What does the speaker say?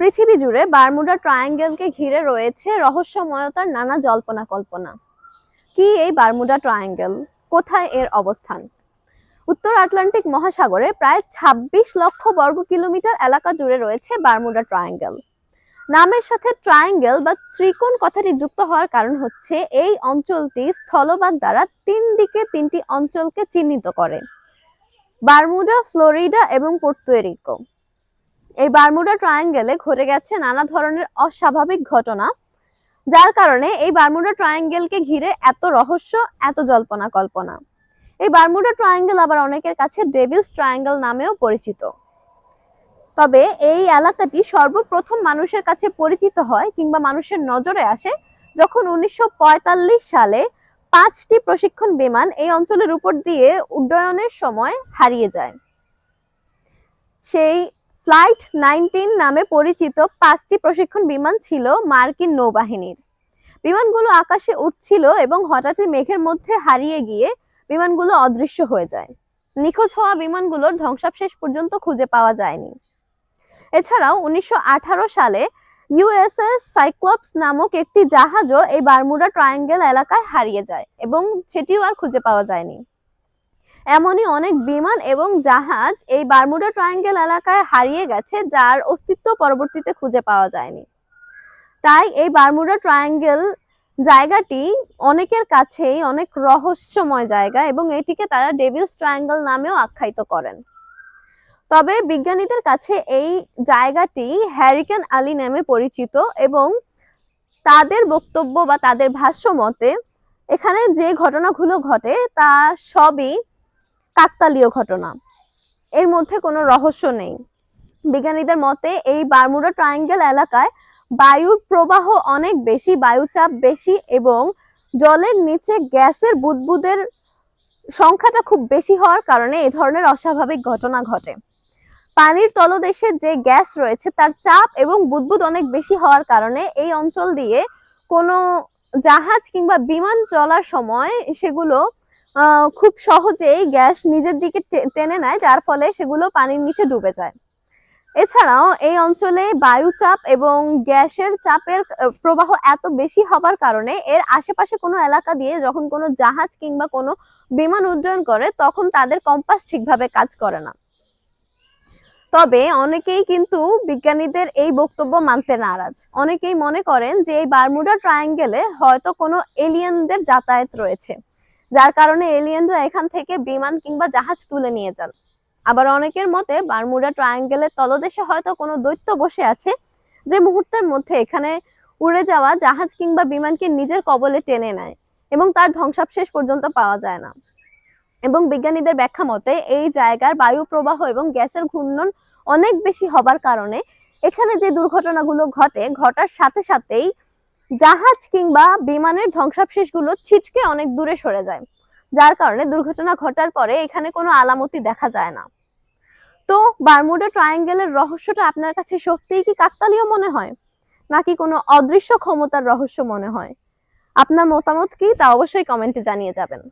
পৃথিবী জুড়ে বারমুডা ট্রায়াঙ্গেলকে ঘিরে রয়েছে রহস্যময়তার নানা জল্পনা কল্পনা। কি এই বারমুডা ট্রায়াঙ্গেল? কোথায় এর অবস্থান? উত্তর আটলান্টিক মহাসাগরে প্রায় ২৬ লক্ষ বর্গ কিলোমিটার এলাকা জুড়ে রয়েছে বারমুডা ট্রায়াঙ্গেল। নামের সাথে ট্রায়াঙ্গেল বা ত্রিকোণ কথাটি যুক্ত হওয়ার কারণ হচ্ছে এই অঞ্চলটি স্থলভাগ দ্বারা তিন দিকে তিনটি অঞ্চলকে চিহ্নিত করে। বারমুডা, ফ্লোরিডা এবং পোর্তুয়েরিকো এই বারমুডা ট্রায়াঙ্গেলে ঘটে গেছে নানা ধরনের অস্বাভাবিক ঘটনা, যার কারণে এই বারমুডা ট্রায়াঙ্গেলকে ঘিরে এত রহস্য, এত জল্পনা কল্পনা। এই বারমুডা ট্রায়াঙ্গেল আবার অনেকের কাছে ডেভিলস ট্রায়াঙ্গেল নামেও পরিচিত। তবে এই এলাকাটি সর্বপ্রথম মানুষের কাছে পরিচিত হয় কিংবা মানুষের নজরে আসে যখন উনিশশো পঁয়তাল্লিশ সালে পাঁচটি প্রশিক্ষণ বিমান এই অঞ্চলের উপর দিয়ে উড্ডয়নের সময় হারিয়ে যায়। সেই ফ্লাইট নাইনটিন নামে পরিচিত পাঁচটি প্রশিক্ষণ বিমান ছিল মার্কিন নৌবাহিনীর। বিমানগুলো আকাশে উঠছিল এবং হঠাৎই মেঘের মধ্যে হারিয়ে গিয়ে বিমানগুলো অদৃশ্য হয়ে যায়। নিখোঁজ হওয়া বিমানগুলোর ধ্বংসাবশেষ পর্যন্ত খুঁজে পাওয়া যায়নি। এছাড়াও উনিশশো আঠারো সালে ইউএসএস সাইক্লপস নামক একটি জাহাজও এই বারমুডা ট্রায়াঙ্গেল এলাকায় হারিয়ে যায় এবং সেটিও আর খুঁজে পাওয়া যায়নি। এমনই অনেক বিমান এবং জাহাজ এই বারমুডা ট্রায়াঙ্গেল এলাকায় হারিয়ে গেছে, যার অস্তিত্ব পরবর্তীতে খুঁজে পাওয়া যায়নি। তাই এই বারমুডা ট্রায়াঙ্গেল জায়গাটি অনেকের কাছেই অনেক রহস্যময় জায়গা এবং এটিকে তারা ডেভিলস ট্রায়াঙ্গেল নামেও আখ্যায়িত করেন। তবে বিজ্ঞানীদের কাছে এই জায়গাটি হ্যারিকেন আলী নামে পরিচিত এবং তাদের বক্তব্য বা তাদের ভাষ্য মতে, এখানে যে ঘটনাগুলো ঘটে তা সবই কাকতালীয় ঘটনা। এর মধ্যে কোনো রহস্য নেই। বিজ্ঞানীদের মতে, এই বারমুডা ট্রায়াঙ্গেল এলাকায় বায়ুর প্রবাহ অনেক বেশি, বায়ুচাপ বেশি এবং জলের নিচে গ্যাসের বুদবুদের সংখ্যাটা খুব বেশি হওয়ার কারণে এই ধরনের অস্বাভাবিক ঘটনা ঘটে। পানির তলদেশে যে গ্যাস রয়েছে, তার চাপ এবং বুদবুদ অনেক বেশি হওয়ার কারণে এই অঞ্চল দিয়ে কোনো জাহাজ কিংবা বিমান চলার সময় সেগুলো খুব সহজেই গ্যাস নিজের দিকে টেনে নেয়, যার ফলে সেগুলো পানির নিচে ডুবে যায়। এছাড়াও এই অঞ্চলে বায়ুচাপ এবং গ্যাসের চাপের প্রবাহ এত বেশি হবার কারণে এর আশেপাশে কোনো এলাকা দিয়ে যখন কোনো জাহাজ কিংবা কোনো বিমান উড্ডয়ন করে, তখন তাদের কম্পাস ঠিকভাবে কাজ করে না। তবে অনেকেই কিন্তু বিজ্ঞানীদের এই বক্তব্য মানতে নারাজ। অনেকেই মনে করেন যে এই বারমুডা ট্রায়াঙ্গেলে হয়তো কোনো এলিয়েনদের যাতায়াত রয়েছে। যার কারণে এলিয়েনরা এখান থেকে বিমান কিংবা জাহাজ তুলে নিয়ে যান। আবার অনেকের মতে বারমুডা ট্রায়াঙ্গেলের তলদেশে হয়তো কোনো দৈত্য বসে আছে যে মুহূর্তের মধ্যে এখানে উড়ে যাওয়া জাহাজ কিংবা বিমানকে নিজের কবলে টেনে নেয় এবং তার ধ্বংসাবশেষ পর্যন্ত পাওয়া যায় না। এবং বিজ্ঞানীদের ব্যাখ্যা মতে এই জায়গার বায়ু প্রবাহ এবং গ্যাসের ঘূর্ণন অনেক বেশি হবার কারণে এখানে যে দুর্ঘটনাগুলো ঘটে, ঘটার সাথে সাথেই জাহাজ কিংবা বিমানের ধ্বংসাবশেষগুলো ছিটকে অনেক দূরে সরে যায়, যার কারণে দুর্ঘটনা ঘটার পরে এখানে কোনো আলামতি দেখা যায় না। তো বারমুডা ট্রায়াঙ্গেলের রহস্যটা আপনার কাছে সত্যিই কি কাকতালীয় মনে হয়, নাকি কোনো অদৃশ্য ক্ষমতার রহস্য মনে হয়? আপনার মতামত কি তা অবশ্যই কমেন্টে জানিয়ে যাবেন।